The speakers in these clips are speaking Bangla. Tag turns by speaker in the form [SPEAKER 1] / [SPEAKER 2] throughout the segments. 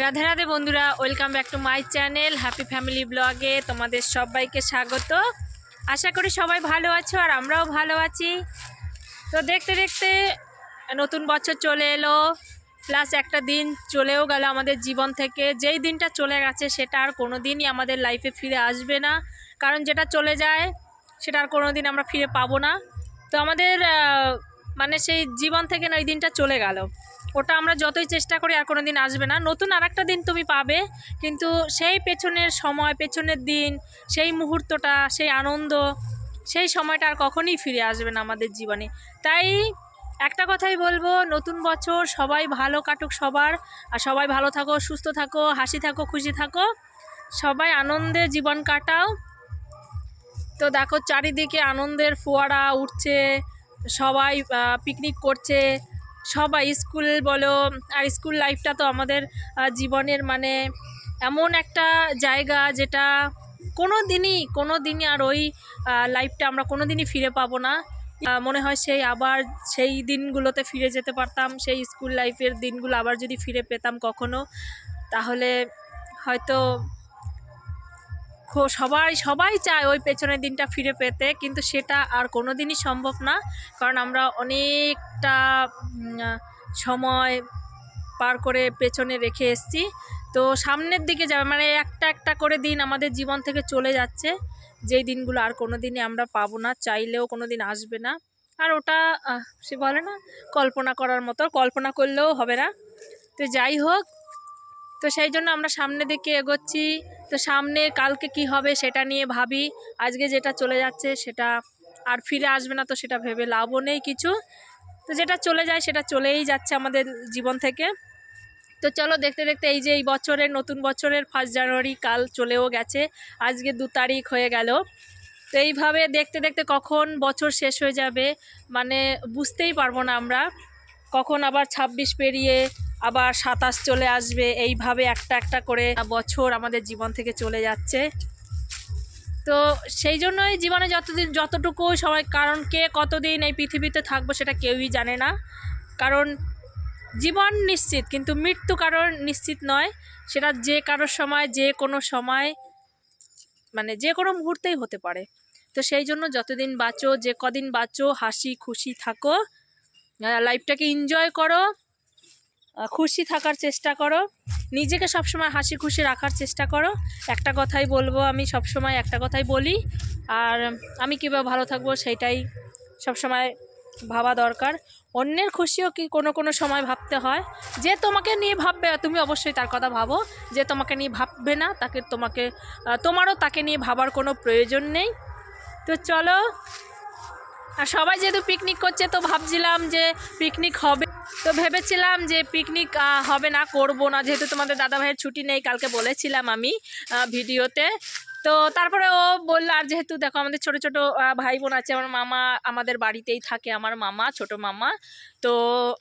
[SPEAKER 1] রাধে রাধে বন্ধুরা welcome back to my channel happy family ব্লগে তোমাদের সবাইকে স্বাগত। আশা করি সবাই ভালো আছো আর আমরাও ভালো আছি। তো দেখতে দেখতে নতুন বছর চলে এলো প্লাস একটা দিন চলেও গেল আমাদের জীবন থেকে। যেই দিনটা চলে গেছে সেটা আর কোনো দিনই আমাদের লাইফে ফিরে আসবে না। কারণ যেটা চলে যায়, সেটা আর কোনো দিন আমরা ফিরে পাবো না। তো আমাদের মানে সেই জীবন থেকে না ওই দিনটা চলে গেল। ওটা আমরা যতই চেষ্টা করি আর কোনো দিন আসবে না। নতুন আর একটা দিন তুমি পাবে, কিন্তু সেই পেছনের সময়, পেছনের দিন, সেই মুহূর্তটা, সেই আনন্দ, সেই সময়টা আর কখনোই ফিরে আসবে না আমাদের জীবনে। তাই একটা কথাই বলব, নতুন বছর সবাই ভালো কাটুক সবার, আর সবাই ভালো থাকো, সুস্থ থাকো, হাসি থাকো, খুশি থাকো। সবাই আনন্দে জীবন কাটাও। তো দেখো, চারিদিকে আনন্দের ফোয়ারা উঠছে, সবাই পিকনিক করছে। সবাই স্কুল বলো, আর স্কুল লাইফটা তো আমাদের জীবনের মানে এমন একটা জায়গা যেটা কোনো দিনই কোনো দিনই আর ওই লাইফটা আমরা কোনো দিনই ফিরে পাবো না। মনে হয় সেই আবার সেই দিনগুলোতে ফিরে যেতে পারতাম, সেই স্কুল লাইফের দিনগুলো আবার যদি ফিরে পেতাম কখনো, তাহলে হয়তো সবাই সবাই চায় ওই পেছনের দিনটা ফিরে পেতে, কিন্তু সেটা আর কোনো দিনই সম্ভব না। কারণ আমরা আহ, সময় পার করে পেছনে রেখে এসেছি। তো সামনের দিকে যাবে মানে একটা একটা করে দিন আমাদের জীবন থেকে চলে যাচ্ছে। যেই দিনগুলো আর কোনো দিনই আমরা পাবো না চাইলেও কোনো দিন আসবে না। আর ওটা সে বলে না কল্পনা করার মতো কল্পনা করলেও হবে না। তো যাই হোক তো সেই জন্য আমরা সামনের দিকে এগোচ্ছি। তো সামনে কালকে কি হবে সেটা নিয়ে ভাবি। আজকে যেটা চলে যাচ্ছে সেটা আর ফিরে আসবে না তো সেটা ভেবে লাভও নেই কিছু। তো যেটা চলে যায় সেটা চলেই যাচ্ছে আমাদের জীবন থেকে। তো চলো দেখতে দেখতে এই যে এই বছরের, নতুন বছরের ফার্স্ট জানুয়ারি কাল চলেও গেছে, আজকে দু তারিখ হয়ে গেল। তো এইভাবে দেখতে দেখতে কখন বছর শেষ হয়ে যাবে মানে বুঝতেই পারব না আমরা। কখন আবার ছাব্বিশ পেরিয়ে আবার সাতাশ চলে আসবে, এইভাবে একটা একটা করে বছর আমাদের জীবন থেকে চলে যাচ্ছে। তো সেই জন্যই জীবনে যতদিন, যতটুকু সময় কারণ কে কতদিন এই পৃথিবীতে থাকব সেটা কেউই জানে না। কারণ জীবন নিশ্চিত, কিন্তু মৃত্যু কারোর নিশ্চিত নয়। সেটা যে কারোর সময়, যে কোনো সময় মানে যে কোনো মুহূর্তেই হতে পারে। তো সেই জন্য যতদিন বাঁচো, যে কদিন বাঁচো, হাসি খুশি থাকো লাইফটাকে এনজয় করো। খুশি থাকার চেষ্টা করো। নিজেকে সবসময় হাসি খুশি রাখার চেষ্টা করো। একটা কথাই বলব আমি, সবসময় একটা কথাই বলি। আর আমি কীভাবে ভালো থাকব সেইটাই সবসময় ভাবা দরকার। অন্যের খুশিও কি কোনো কোনো সময় ভাবতে হয়। যে তোমাকে নিয়ে ভাববে, তুমি অবশ্যই তার কথা ভাবো। যে তোমাকে নিয়ে ভাববে না, তাকে তোমাকে তোমারও তাকে নিয়ে ভাবার কোনো প্রয়োজন নেই। তো চলো, আর সবাই যেহেতু পিকনিক করছে, তো ভাবছিলাম যে পিকনিক হবে তো ভেবেছিলাম যে পিকনিক হবে না, করব না, যেহেতু তোমাদের দাদা ভাইয়ের ছুটি নেই, কালকে বলেছিলাম আমি ভিডিওতে। তো তারপরে ও বলল, আর যেহেতু দেখো আমাদের ছোট ছোট ভাই বোন আছে, আমার মামা আমাদের বাড়িতেই থাকে, আমার মামা, ছোট মামা। তো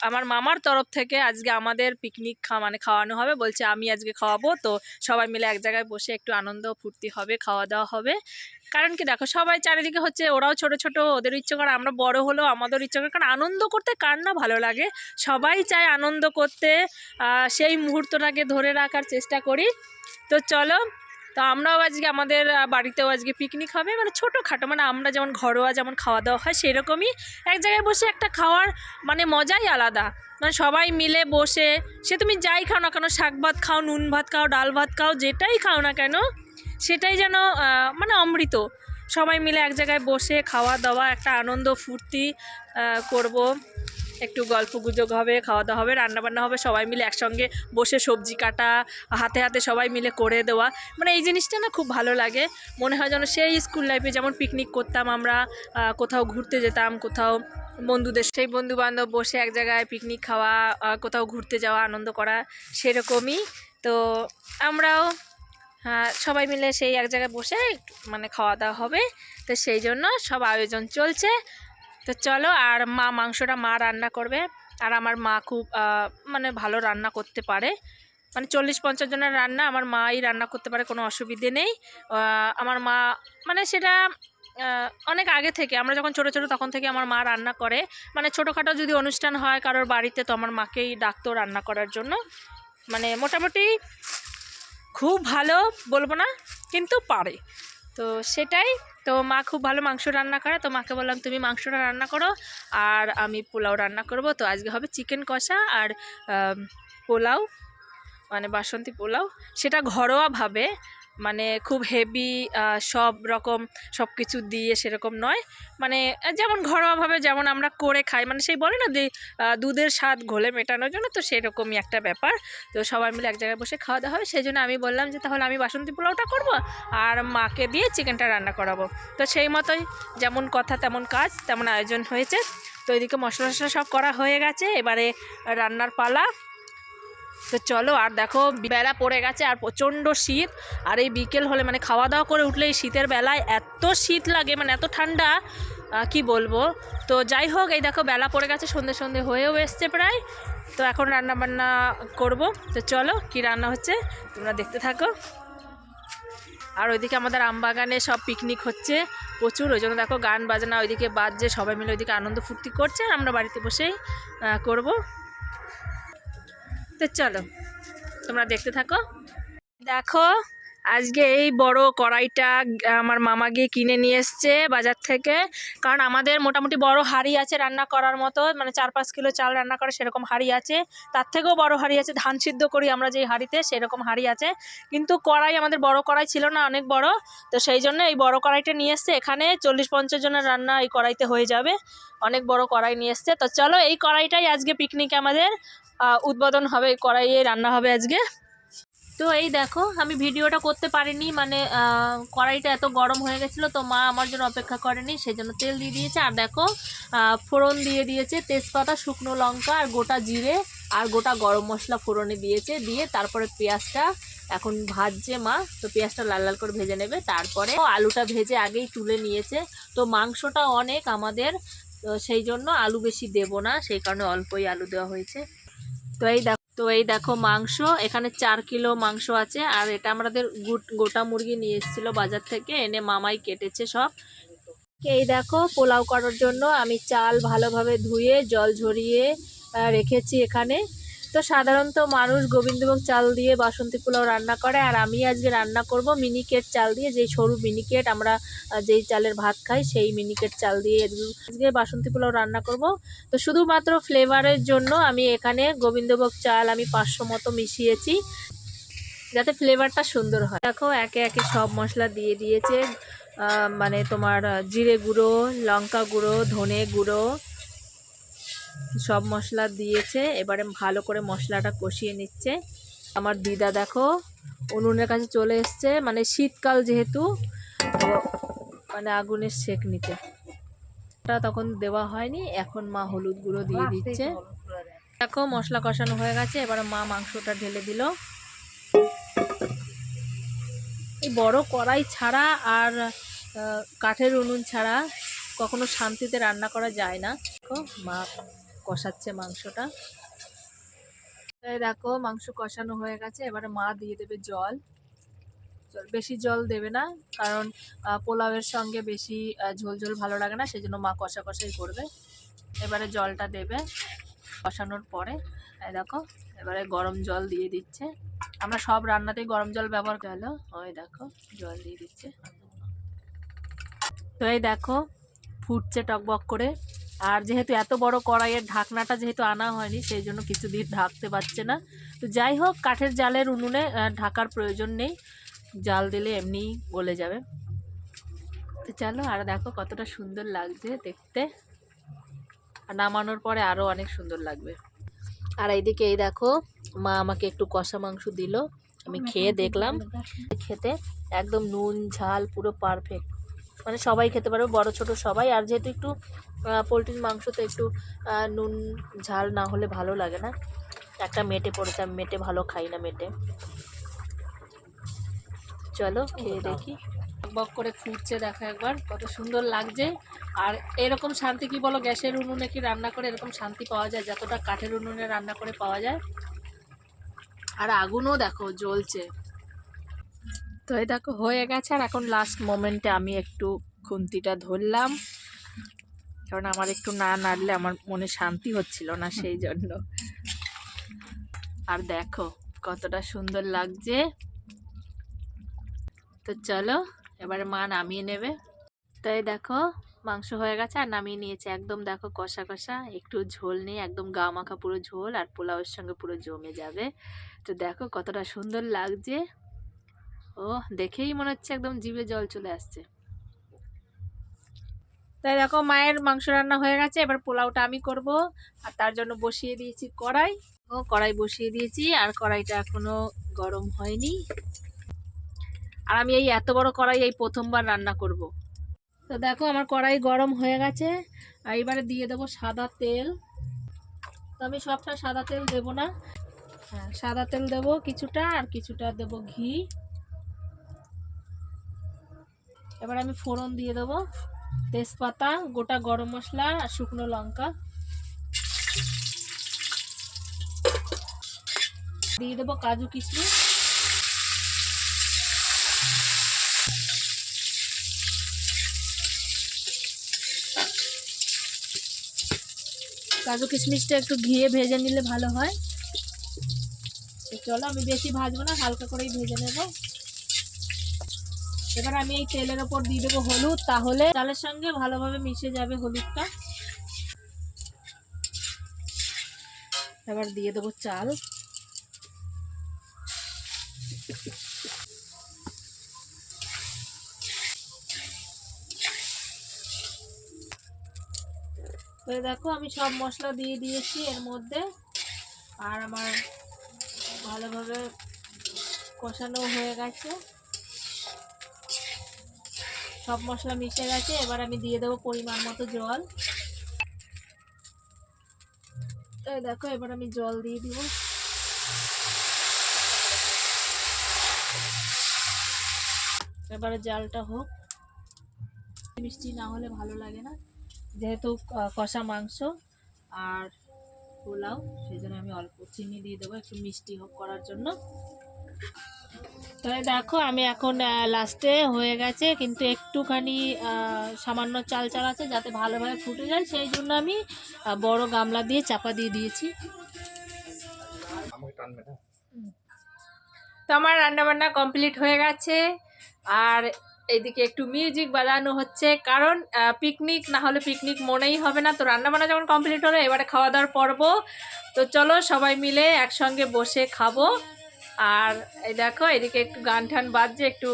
[SPEAKER 1] আমার মামার তরফ থেকে আজকে আমাদের পিকনিক খা মানে খাওয়ানো হবে। বলছে, আমি আজকে খাওয়াবো। তো সবাই মিলে এক জায়গায় বসে একটু আনন্দ, ফুর্তি হবে খাওয়া দাওয়া হবে। কারণ কি দেখো, সবাই চারিদিকে হচ্ছে ওরাও ছোট ছোট, ওদের ইচ্ছে করে, আমরা বড় হলেও আমাদের ইচ্ছে করে। কারণ আনন্দ করতে কার না ভালো লাগে? সবাই চায় আনন্দ করতে। সেই মুহূর্তটাকে ধরে রাখার চেষ্টা করি। তো চলো তো আমরাও আজকে আমাদের বাড়িতেও আজকে পিকনিক হবে। মানে ছোটোখাটো মানে আমরা যেমন ঘরোয়া যেমন খাওয়া দাওয়া হয়, সেরকমই এক জায়গায় বসে একটা খাওয়ার মানে মজাই আলাদা। মানে সবাই মিলে বসে, সে তুমি যাই খাও না কেন, শাক ভাত খাও, নুন ভাত খাও, ডাল ভাত খাও, যেটাই খাও না কেন, সেটাই যেন মানে অমৃত। সবাই মিলে এক জায়গায় বসে খাওয়া দাওয়া একটা আনন্দ ফুর্তি করব। একটু গল্প গুজব হবে খাওয়া দাওয়া হবে, রান্নাবান্না হবে, সবাই মিলে একসঙ্গে বসে সবজি কাটা, হাতে হাতে সবাই মিলে করে দেওয়া। মানে এই জিনিসটা না খুব ভালো লাগে। মনে হয় যেন সেই স্কুল লাইফে যেমন পিকনিক করতাম আমরা কোথাও ঘুরতে যেতাম, কোথাও বন্ধুদের সেই বন্ধু বান্ধব বসে এক জায়গায় পিকনিক খাওয়া কোথাও ঘুরতে যাওয়া, আনন্দ করা, সেরকমই। তো আমরাও হ্যাঁ সবাই মিলে সেই এক জায়গায় বসে মানে খাওয়া দাওয়া হবে। তো সেই জন্য সব আয়োজন চলছে। তো চলো আর মা মাংসটা মা রান্না করবে। আর আমার মা খুব মানে ভালো রান্না করতে পারে। মানে চল্লিশ পঞ্চাশ জনের রান্না, আমার মাই রান্না করতে পারে, কোনো অসুবিধে নেই। আমার মা মানে সেটা অনেক আগে থেকে, আমরা যখন ছোটো ছোটো তখন থেকে আমার মা রান্না করে। মানে ছোটোখাটো যদি অনুষ্ঠান হয় কারোর বাড়িতে, তো আমার মাকেই ডাকতো রান্না করার জন্য। মানে মোটামুটি খুব ভালো, বলব না, কিন্তু পারে। তো সেটাই। তো মা খুব ভালো মাংস রান্না করে। তো মাকে বললাম, তুমি মাংসটা রান্না করো আর আমি পোলাও রান্না করব। তো আজকে হবে চিকেন কষা আর পোলাও মানে বাসন্তী পোলাও। সেটা ঘরোয়াভাবে মানে খুব হেভি সব রকম সব কিছু দিয়ে সেরকম নয়। মানে যেমন ঘরোয়াভাবে যেমন আমরা করে খাই মানে সেই বলে না দুধের স্বাদ ঘোলে মেটানোর জন্য, তো সেরকমই একটা ব্যাপার। তো সবাই মিলে এক জায়গায় বসে খাওয়া দাওয়া হবে, সেই জন্য আমি বললাম যে, তাহলে আমি বাসন্তী পোলাওটা করব আর মাকে দিয়ে চিকেনটা রান্না করাবো। তো সেই মতোই যেমন কথা তেমন কাজ, তেমন আয়োজন হয়েছে। তো এদিকে মশলা টশলা সব করা হয়ে গেছে, এবারে রান্নার পালা। তো চলো, আর দেখো, বেলা পড়ে গেছে আর প্রচণ্ড শীত। আর এই বিকেল হলে মানে খাওয়া দাওয়া করে উঠলে এই শীতের বেলায় এত শীত লাগে মানে এত ঠান্ডা কি বলব? তো যাই হোক, এই দেখো, বেলা পড়ে গেছে, সন্ধে সন্ধে হয়েও এসছে প্রায়। তো এখন রান্না বান্না করব। তো চলো, কি রান্না হচ্ছে? তোমরা দেখতে থাকো। আর ওইদিকে আমাদের আমবাগানে সব পিকনিক হচ্ছে, প্রচুর। ওই জন্য দেখো, গান বাজনা ওইদিকে বাজছে, সবাই মিলে ওইদিকে আনন্দ ফুর্তি করছে আমরা বাড়িতে বসেই করব। তো চলো তোমরা দেখতে থাকো। দেখো আজকে এই বড় কড়াইটা আমার মামা গিয়ে কিনে নিয়ে এসছে বাজার থেকে। কারণ আমাদের মোটামুটি বড় হাঁড়ি আছে রান্না করার মতো মানে চার পাঁচ কিলো চাল রান্না করে সেরকম হাঁড়ি আছে। তার থেকেও বড় হাঁড়ি আছে, ধান সিদ্ধ করি আমরা যেই হাঁড়িতে সেরকম হাঁড়ি আছে। কিন্তু কড়াই আমাদের বড় কড়াই ছিল না, অনেক বড়। তো সেই জন্য এই বড় কড়াইটা নিয়ে এসছে। এখানে চল্লিশ পঞ্চাশ জনের রান্না এই কড়াইতে হয়ে যাবে। অনেক বড় কড়াই নিয়ে এসছে। তো চলো এই কড়াইটাই আজকে পিকনিকে আমাদের উদ্বোধন হবে, কড়াইয়ে রান্না হবে আজকে। তো এই দেখো, আমি ভিডিওটা করতে পারিনি মানে কড়াইটা এত গরম হয়ে গেছিল, তো মা আমার জন্য অপেক্ষা করেনি সেই জন্য তেল দিয়ে দিয়েছে, আর দেখো ফোড়ন দিয়ে দিয়েছে, তেজপাতা, শুকনো লঙ্কা, আর গোটা জিরে, আর গোটা গরম মশলা ফোড়নে দিয়েছে, দিয়ে তারপরে পেঁয়াজটা এখন ভাজছে মা, তো পেঁয়াজটা লাল লাল করে ভেজে নেবে, তারপরে আলুটা ভেজে আগেই তুলে নিয়েছে, তো মাংসটা অনেক আমাদের সেই জন্য আলু বেশি দেব না, সেই কারণে অল্পই আলু দেওয়া হয়েছে। তো এই তো এই দেখো মাংস, এখানে চার কিলো মাংস আছে, আর এটা আমাদের গুট- মুরগি নিয়ে এসেছিল বাজার থেকে, এনে মামাই কেটেছে সব। এই দেখো পোলাও করার জন্য আমি চাল ভালোভাবে ধুয়ে, জল ঝরিয়ে রেখেছি এখানে। তো সাধারণত মানুষ গোবিন্দভোগ চাল দিয়ে বাসন্তী পোলাও রান্না করে, আর আমি আজকে রান্না করব মিনিকেট চাল দিয়ে যেই সরু মিনিকেট, আমরা যেই চালের ভাত খাই সেই মিনিকেট চাল দিয়ে আজকে বাসন্তী পোলাও রান্না করব। তো শুধুমাত্র ফ্লেভারের জন্য আমি এখানে গোবিন্দভোগ চাল আমি পাঁচশো মতো মিশিয়েছি, যাতে ফ্লেভারটা সুন্দর হয়। দেখো, একে একে সব মশলা দিয়ে দিয়েছে মানে তোমার জিরে গুঁড়ো, লঙ্কা গুঁড়ো, ধনে গুঁড়ো সব মশলা দিয়েছে এবারে ভালো করে মশলাটা কষিয়ে নিচ্ছে। আমার দিদা দেখো উনুনের কাছে চলে এসছে মানে শীতকাল যেহেতু মানে আগুনের সেক নিতে। তখন দেওয়া হয়নি এখন মা হলুদ গুঁড়ো দিয়ে দিচ্ছে। দেখো মশলা কষানো হয়ে গেছে এবারে মা মাংসটা ঢেলে দিল। এই বড় কড়াই ছাড়া আর কাঠের উনুন ছাড়া কখনো শান্তিতে রান্না করা যায় না। দেখো, মা কষাচ্ছে মাংসটা। দেখো, মাংস কষানো হয়ে গেছে। এবারে মা দিয়ে দেবে জল। জল, বেশি জল দেবে না, কারণ পোলাওয়ের সঙ্গে বেশি ঝোল ঝোল ভালো লাগে না সেই জন্য মা কষা কষাই করবে। এবারে জলটা দেবে কষানোর পরে। দেখো, এবারে গরম জল দিয়ে দিচ্ছে। আমরা সব রান্নাতেই গরম জল ব্যবহার গেল ওই দেখো, জল দিয়ে দিচ্ছে। তো এই দেখো ফুটছে টকবক করে। আর যেহেতু এত বড় কড়াইয়ের ঢাকনাটা যেহেতু আনা হয়নি সেই জন্য কিছুদিন ঢাকতে পারছে না। তো যাই হোক কাঠের জালের উনুনে ঢাকার প্রয়োজন নেই। জাল দিলে এমনিই গলে যাবে। তো চলো আর দেখো কতটা সুন্দর লাগছে দেখতে। আর নামানোর পরে আরও অনেক সুন্দর লাগবে। আর এইদিকে এই দেখো মা আমাকে একটু কষা মাংস দিল। আমি খেয়ে দেখলাম। খেতে একদম নুন ঝাল পুরো পারফেক্ট মানে সবাই খেতে পারবে বড় ছোট সবাই। আর যেহেতু একটু পোলট্রির মাংস তো একটু নুন ঝাল না হলে ভালো লাগে না। একটা মেটে পড়েছে আমি মেটে ভালো খাই না মেটে। চলো খেয়ে দেখি। বক করে ফুটছে দেখো একবার কত সুন্দর লাগছে। আর এরকম শান্তি কি বলো গ্যাসের উনুনে কি রান্না করে এরকম শান্তি পাওয়া যায়? যতটা কাঠের উনুনে রান্না করে পাওয়া যায়। আর আগুনও দেখো জ্বলছে। তো এই দেখো হয়ে গেছে আর এখন লাস্ট মোমেন্টে আমি একটু খুন্তিটা ধরলাম। কারণ আমার একটু না নাড়লে আমার মনে শান্তি হচ্ছিল না সেই জন্য। আর দেখো কতটা সুন্দর লাগছে। তো চলো, এবারে মা নামিয়ে নেবে। তাই দেখো, মাংস হয়ে গেছে আর নামিয়ে নিয়েছে। একদম দেখো কষা কষা, একটু ঝোল নেই একদম গা মাখা পুরো ঝোল আর পোলাওয়ের সঙ্গে পুরো জমে যাবে। তো দেখো কতটা সুন্দর লাগছে। ও দেখেই মনে হচ্ছে একদম জিভে জল চলে আসছে। তাই দেখো, মায়ের মাংস রান্না হয়ে গেছে, এবার পোলাওটা আমি করব, আর তার জন্য বসিয়ে দিয়েছি কড়াই। ও, কড়াই বসিয়ে দিয়েছি, আর কড়াইটা এখনও গরম হয়নি। আর আমি এই এত বড় কড়াই এই প্রথমবার রান্না করব। তো দেখো, আমার কড়াই গরম হয়ে গেছে, আর এবারে দিয়ে দেবো সাদা তেল। তো আমি সবটা সাদা তেল দেব না। হ্যাঁ সাদা তেল দেব কিছুটা, আর কিছুটা দেব ঘি। এবার আমি ফোড়ন দিয়ে দেবো। তেজপাতা, গোটা গরম মশলা আর শুকনো লঙ্কা। দিয়ে দেবো কাজু কিশমিশ। কাজু কিশমিশটা একটু ঘিয়ে ভেজে নিলে ভালো হয়। চলো আমি বেশি ভাজবো না, হালকা করেই ভেজে নেব। এবার আমি এই তেলের ওপর দিয়ে দেবো হলুদ, তাহলে চালের সঙ্গে ভালোভাবে মিশে যাবে হলুদটা। এবার দিয়ে দেবো চাল। তো দেখো, আমি সব মশলা দিয়ে দিয়েছি এর মধ্যে। আর আমার ভালোভাবে কষানো হয়ে গেছে। সব মশলা মিশে গেছে, এবার আমি দিয়ে দেবো পরিমাণ মতো জল। তো এই দেখো, এবার আমি জল দিয়ে দিব। এবারে জালটা হোক। মিষ্টি না হলে ভালো লাগে না। যেহেতু কষা মাংস আর পোলাও, সেই জন্য আমি অল্প চিনি দিয়ে দেবো। একটু মিষ্টি হোক করার জন্য। তাই দেখো আমি এখন লাস্টে হয়ে গেছে কিন্তু একটুখানি সামান্য চাল চাল আছে যাতে ভালোভাবে ফুটে যায় সেই জন্য আমি বড় গামলা দিয়ে চাপা দিয়ে দিয়েছি। তো আমার রান্নাবান্না কমপ্লিট হয়ে গেছে আর এইদিকে একটু মিউজিক বাজানো হচ্ছে কারণ পিকনিক না হলে পিকনিক মনেই হবে না। তো রান্নাবান্না যখন কমপ্লিট হলো এবারে খাওয়া দাওয়ার পর্ব। তো চলো সবাই মিলে একসঙ্গে বসে খাব। আর এই দেখো, এদিকে একটু গান ঠান বাজছে, একটু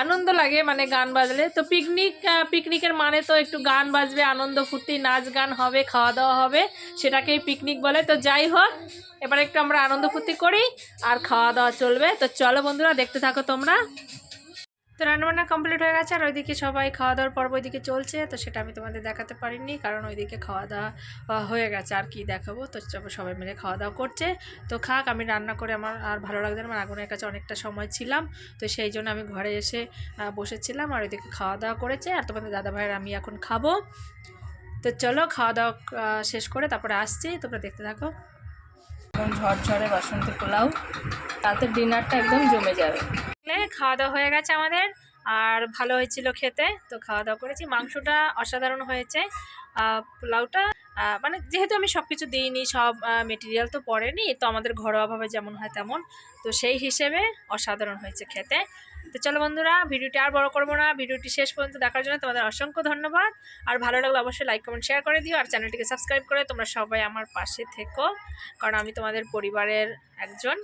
[SPEAKER 1] আনন্দ লাগে মানে গান বাজলে। তো পিকনিক পিকনিকের মানে তো একটু গান বাজবে, আনন্দ, ফুর্তি, নাচ গান হবে খাওয়া দাওয়া হবে, সেটাকেই পিকনিক বলে। তো যাই হোক, এবার একটু আমরা আনন্দ, ফুর্তি করি আর খাওয়া দাওয়া চলবে। তো চলো বন্ধুরা, দেখতে থাকো তোমরা। তো রান্নাবান্না কমপ্লিট হয়ে গেছে আর ওইদিকে সবাই খাওয়া দাওয়ার পর্ব ওইদিকে চলছে, তো সেটা আমি তোমাদের দেখাতে পারিনি কারণ ওইদিকে খাওয়া দাওয়া হয়ে গেছে আর কি দেখাবো। তো সবাই মিলে খাওয়া দাওয়া করছে। তো খাক, আমি রান্না করে আমার আর ভালো লাগছে না আমার আগুনের কাছে অনেকটা সময় ছিলাম। তো সেই জন্য আমি ঘরে এসে বসেছিলাম আর ওইদিকে খাওয়া দাওয়া করেছে আর তোমাদের দাদা ভাইয়ের আমি এখন খাব। তো চলো খাওয়া দাওয়া শেষ করে তারপরে আসছি, তোমরা দেখতে থাকো। একদম ঝরঝরে বাসন্তী পোলাও, রাতের ডিনারটা একদম জমে যাবে। খাওয়া দাওয়া হয়ে গেছে আমাদের। আর ভালো হয়েছিল খেতে, তো খাওয়া দাওয়া করেছি। মাংসটা অসাধারণ হয়েছে। পোলাওটা মানে যেহেতু আমি সব কিছু দিইনি, সব মেটেরিয়াল তো পড়েনি, তো আমাদের ঘরোয়াভাবে যেমন হয় তেমন। তো সেই হিসেবে অসাধারণ হয়েছে খেতে। তো চলো বন্ধুরা, ভিডিওটি আর বড় করব না। ভিডিওটি শেষ পর্যন্ত দেখার জন্য তোমাদের অসংখ্য ধন্যবাদ। আর ভালো লাগলে অবশ্যই লাইক কমেন্ট শেয়ার করে দিও। আর চ্যানেলটিকে সাবস্ক্রাইব করে তোমরা সবাই আমার পাশে থেকো। কারণ আমি তোমাদের পরিবারের একজন।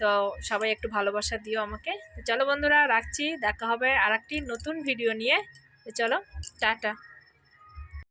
[SPEAKER 1] তো সবাই একটু ভালোবাসা দিও আমাকে। চলো বন্ধুরা, রাখছি। দেখা হবে আর নতুন ভিডিও নিয়ে। চলো, টাটা।